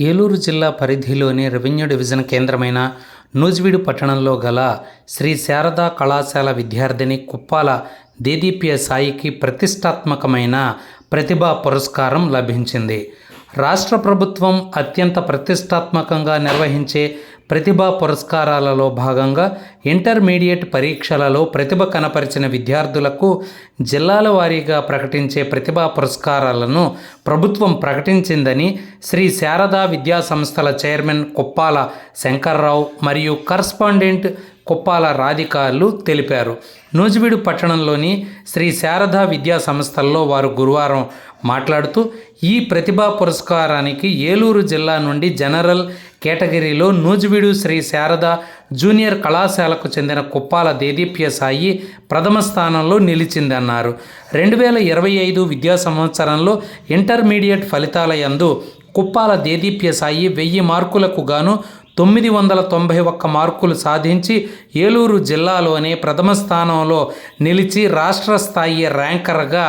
ఏలూరు జిల్లా పరిధిలోని revenue division కేంద్రమైన నూజివీడు పట్టణంలో గల శ్రీ శారదా కళాశాల విద్యార్థిని కుప్పాల దేదీప్య సాయికి ప్రతిష్టాత్మకమైన ప్రతిభా పురస్కారం లభించింది. రాష్ట్ర ప్రభుత్వం అత్యంత ప్రతిష్టాత్మకంగా నిర్వహించే ప్రతిభా పురస్కారాలలో భాగంగా ఇంటర్మీడియట్ పరీక్షలలో ప్రతిభ కనపరిచిన విద్యార్థులకు జిల్లాల వారీగా ప్రకటించే ప్రతిభా పురస్కారాలను ప్రభుత్వం ప్రకటించిందని శ్రీ శారదా విద్యా సంస్థల చైర్మన్ కుప్పాల శంకర్రావు మరియు కరస్పాండెంట్ కుప్పాల రాధికారులు తెలిపారు. నూజివీడు పట్టణంలోని శ్రీ శారదా విద్యా సంస్థల్లో వారు గురువారం మాట్లాడుతూ ఈ ప్రతిభా పురస్కారానికి ఏలూరు జిల్లా నుండి జనరల్ కేటగిరీలో నూజివీడు శ్రీ శారద జూనియర్ కళాశాలకు చెందిన కుప్పాల దేదీప్య సాయి ప్రథమ స్థానంలో నిలిచిందన్నారు. రెండు వేల ఇరవై ఐదు విద్యా సంవత్సరంలో ఇంటర్మీడియట్ ఫలితాల యందు కుప్పాల దేదీప్య సాయి వెయ్యి మార్కులకు గాను తొమ్మిది వందల తొంభై ఒక్క మార్కులు సాధించి ఏలూరు జిల్లాలోనే ప్రథమ స్థానంలో నిలిచి రాష్ట్ర స్థాయి ర్యాంకర్గా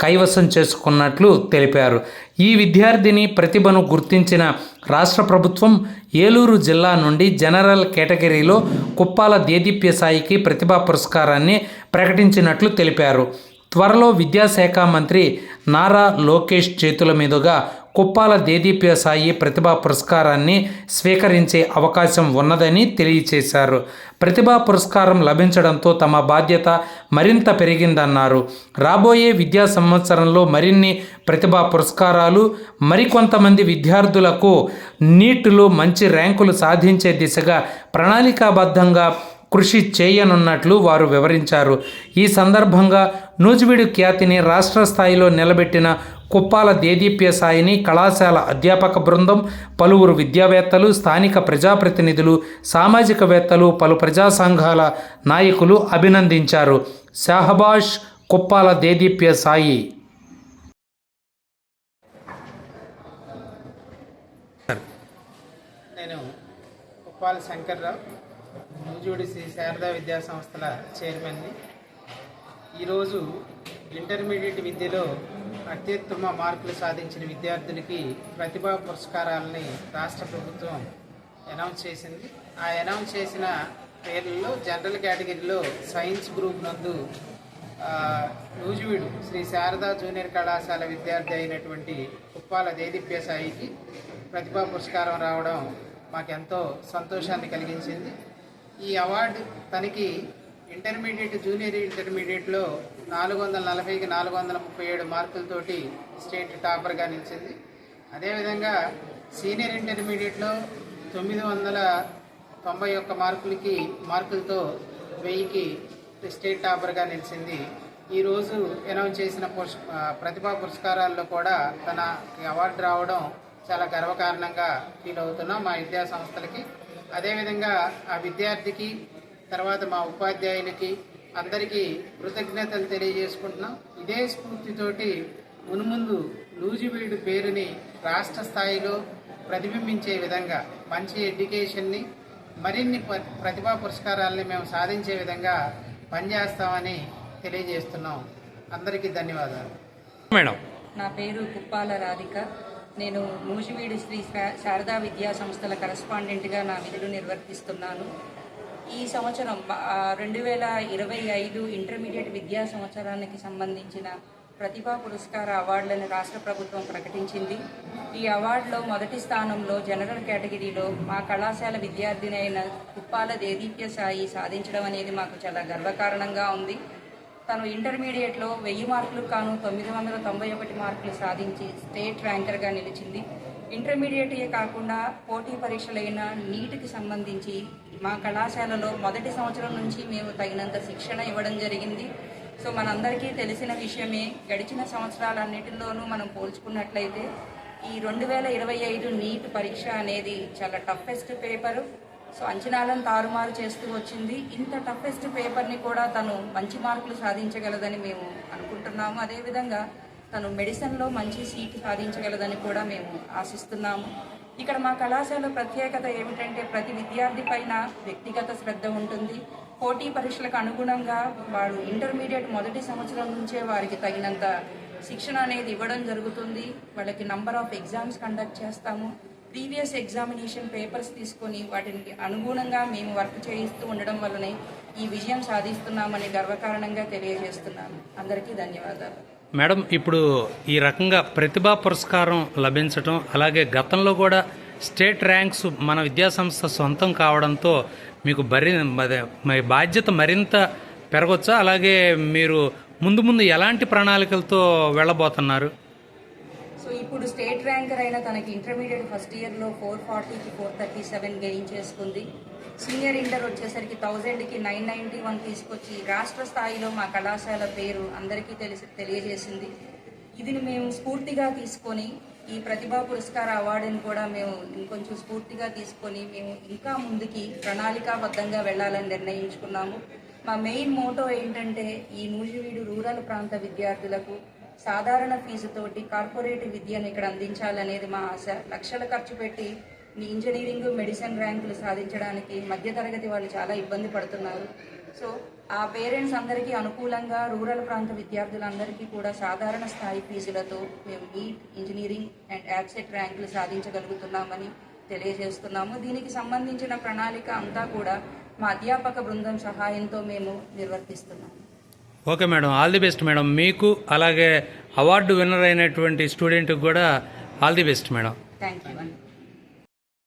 కైవసం చేసుకున్నట్లు తెలిపారు. ఈ విద్యార్థిని ప్రతిభను గుర్తించిన రాష్ట్ర ప్రభుత్వం ఏలూరు జిల్లా నుండి జనరల్ కేటగిరీలో కుప్పాల దేదీప్య సాయికి ప్రతిభా పురస్కారాన్ని ప్రకటించినట్లు తెలిపారు. త్వరలో విద్యాశాఖ మంత్రి నారా లోకేష్ చేతుల మీదుగా కుప్పాల దేదీప్య సాయి ప్రతిభా పురస్కారాన్ని స్వీకరించే అవకాశం ఉన్నదని తెలియచేశారు. ప్రతిభా పురస్కారం లభించడంతో తమ బాధ్యత మరింత పెరిగిందన్నారు. రాబోయే విద్యా సంవత్సరంలో మరిన్ని ప్రతిభా పురస్కారాలు మరికొంతమంది విద్యార్థులకు నీటిలో మంచి ర్యాంకులు సాధించే దిశగా ప్రణాళికాబద్ధంగా కృషి చేయనున్నట్లు వారు వివరించారు. ఈ సందర్భంగా నూజివీడు ఖ్యాతిని రాష్ట్ర స్థాయిలో నిలబెట్టిన కుప్పాల దేదీప్య సాయిని కళాశాల అధ్యాపక బృందం పలువురు విద్యావేత్తలు స్థానిక ప్రజాప్రతినిధులు సామాజికవేత్తలు పలు ప్రజా సంఘాల నాయకులు అభినందించారు. షాహబాష్ కుప్పాల దేదీప్య సాయి. నేను కుప్పాల శంకర్రావు నూజూడి శ్రీ శారదా విద్యా సంస్థల చైర్మన్ని. ఈరోజు ఇంటర్మీడియట్ విద్యలో అత్యుత్తమ మార్కులు సాధించిన విద్యార్థులకి ప్రతిభా పురస్కారాలని రాష్ట్ర ప్రభుత్వం అనౌన్స్ చేసింది. ఆ అనౌన్స్ చేసిన పేర్లలో జనరల్ కేటగిరీలో సైన్స్ గ్రూప్ నందు ఆ, నూజివీడు శ్రీ శారదా జూనియర్ కళాశాల విద్యార్థి అయినటువంటి కుప్పాల దేదీప్య సాయికి ప్రతిభా పురస్కారం రావడం మాకెంతో సంతోషాన్ని కలిగించింది. ఈ అవార్డు తనకి ఇంటర్మీడియట్ జూనియర్ ఇంటర్మీడియట్లో నాలుగు వందల నలభైకి నాలుగు వందల ముప్పై ఏడు మార్కులతోటి స్టేట్ టాపర్గా నిలిచింది. అదేవిధంగా సీనియర్ ఇంటర్మీడియట్లో తొమ్మిది వందల తొంభై ఒక్క మార్కులకి మార్కులతో వెయ్యికి స్టేట్ టాపర్గా నిలిచింది. ఈరోజు అనౌన్స్ చేసిన పురస్ ప్రతిభా పురస్కారాల్లో కూడా తన అవార్డు రావడం చాలా గర్వకారణంగా ఫీల్ అవుతున్నాం మా విద్యా సంస్థలకి. అదేవిధంగా ఆ విద్యార్థికి తర్వాత మా ఉపాధ్యాయులకి అందరికీ కృతజ్ఞతలు తెలియజేసుకుంటున్నాం. ఇదే స్ఫూర్తితోటి మునుముందు నూజివీడు పేరుని రాష్ట్ర స్థాయిలో ప్రతిబింబించే విధంగా మంచి ఎడ్యుకేషన్ని మరిన్ని ప్రతిభా పురస్కారాలని మేము సాధించే విధంగా పనిచేస్తామని తెలియజేస్తున్నాం. అందరికీ ధన్యవాదాలు. మేడం. నా పేరు కుప్పాల రాధిక. నేను మూసివీడి శ్రీ శా- శారదా విద్యా సంస్థల కరస్పాండెంట్గా నా విధులు నిర్వర్తిస్తున్నాను. ఈ సంవత్సరం రెండు వేల ఇరవై ఐదు ఇంటర్మీడియట్ విద్యా సంవత్సరానికి సంబంధించిన ప్రతిభా పురస్కార అవార్డులను రాష్ట్ర ప్రభుత్వం ప్రకటించింది. ఈ అవార్డులో మొదటి స్థానంలో జనరల్ కేటగిరీలో మా కళాశాల విద్యార్థిని అయిన కుప్పాల దేదీప్య సాయి సాధించడం అనేది మాకు చాలా గర్వకారణంగా ఉంది. తను ఇంటర్మీడియట్లో వెయ్యి మార్కులు కాను తొమ్మిది వందల తొంభై ఒకటి మార్కులు సాధించి స్టేట్ ర్యాంకర్గా నిలిచింది. ఇంటర్మీడియటే కాకుండా పోటీ పరీక్షలైన నీటికి సంబంధించి మా కళాశాలలో మొదటి సంవత్సరం నుంచి మేము తగినంత శిక్షణ ఇవ్వడం జరిగింది. సో మనందరికీ తెలిసిన విషయమే గడిచిన సంవత్సరాలన్నిటిలోనూ మనం పోల్చుకున్నట్లయితే ఈ రెండు వేల ఇరవై ఐదు నీట్ పరీక్ష అనేది చాలా టఫెస్ట్ పేపరు. సో అంచనాలను తారుమారు చేస్తూ వచ్చింది. ఇంత టఫెస్ట్ పేపర్ని కూడా తను మంచి మార్కులు సాధించగలదని మేము అనుకుంటున్నాము. అదేవిధంగా తను మెడిసిన్లో మంచి సీట్ సాధించగలదని కూడా మేము ఆశిస్తున్నాము. ఇక్కడ మా కళాశాల ప్రత్యేకత ఏమిటంటే ప్రతి విద్యార్థి పైన వ్యక్తిగత శ్రద్ధ ఉంటుంది. పోటీ పరీక్షలకు అనుగుణంగా వాడు ఇంటర్మీడియట్ మొదటి సంవత్సరం నుంచే వారికి తగినంత శిక్షణ అనేది ఇవ్వడం జరుగుతుంది. వాళ్ళకి నంబర్ ఆఫ్ ఎగ్జామ్స్ కండక్ట్ చేస్తాము. ప్రీవియస్ ఎగ్జామినేషన్ పేపర్స్ తీసుకొని వాటికి అనుగుణంగా మేము వర్క్ చేయిస్తూ ఉండడం వల్లనే ఈ విజయం సాధిస్తున్నామని గర్వకారణంగా తెలియజేస్తున్నాను. అందరికీ ధన్యవాదాలు. మేడం ఇప్పుడు ఈ రకంగా ప్రతిభా పురస్కారం లభించటం అలాగే గతంలో కూడా స్టేట్ ర్యాంక్స్ మన విద్యాసంస్థ సొంతం కావడంతో మీకు బరి అదే బాధ్యత మరింత పెరగొచ్చా? అలాగే మీరు ముందు ముందు ఎలాంటి ప్రణాళికలతో వెళ్ళబోతున్నారు? ఇప్పుడు స్టేట్ ర్యాంకర్ అయిన తనకి ఇంటర్మీడియట్ ఫస్ట్ ఇయర్లో ఫోర్ ఫార్టీకి ఫోర్ థర్టీ సెవెన్ గెయిన్ చేసుకుంది. సీనియర్ ఇంటర్ వచ్చేసరికి థౌజండ్కి నైన్ నైంటీ వన్ తీసుకొచ్చి రాష్ట్ర స్థాయిలో మా కళాశాల పేరు అందరికీ తెలిసి తెలియజేసింది. ఇది మేము స్ఫూర్తిగా తీసుకొని ఈ ప్రతిభా పురస్కార అవార్డుని కూడా మేము ఇంకొంచెం స్ఫూర్తిగా తీసుకొని మేము ఇంకా ముందుకి ప్రణాళికాబద్ధంగా వెళ్ళాలని నిర్ణయించుకున్నాము. మా మెయిన్ మోటో ఏంటంటే ఈ నూజివీడు రూరల్ ప్రాంత విద్యార్థులకు సాధారణ ఫీజుతోటి కార్పొరేట్ విద్యను ఇక్కడ అందించాలనేది మా ఆశ. లక్షల ఖర్చు పెట్టి మీ ఇంజనీరింగ్ మెడిసిన్ ర్యాంకులు సాధించడానికి మధ్యతరగతి వాళ్ళు చాలా ఇబ్బంది పడుతున్నారు. సో ఆ పేరెంట్స్ అందరికీ అనుకూలంగా రూరల్ ప్రాంత విద్యార్థులందరికీ కూడా సాధారణ స్థాయి ఫీజులతో మేము నీట్ ఇంజనీరింగ్ అండ్ యాక్సెట్ ర్యాంకులు సాధించగలుగుతున్నామని తెలియజేస్తున్నాము. దీనికి సంబంధించిన ప్రణాళిక అంతా కూడా మా అధ్యాపక బృందం సహాయంతో మేము నిర్వర్తిస్తున్నాము. Okay madam all the best madam. మీకు అలాగే అవార్డు విన్నర్ అయినటువంటి స్టూడెంట్కి కూడా all the best madam. Thank you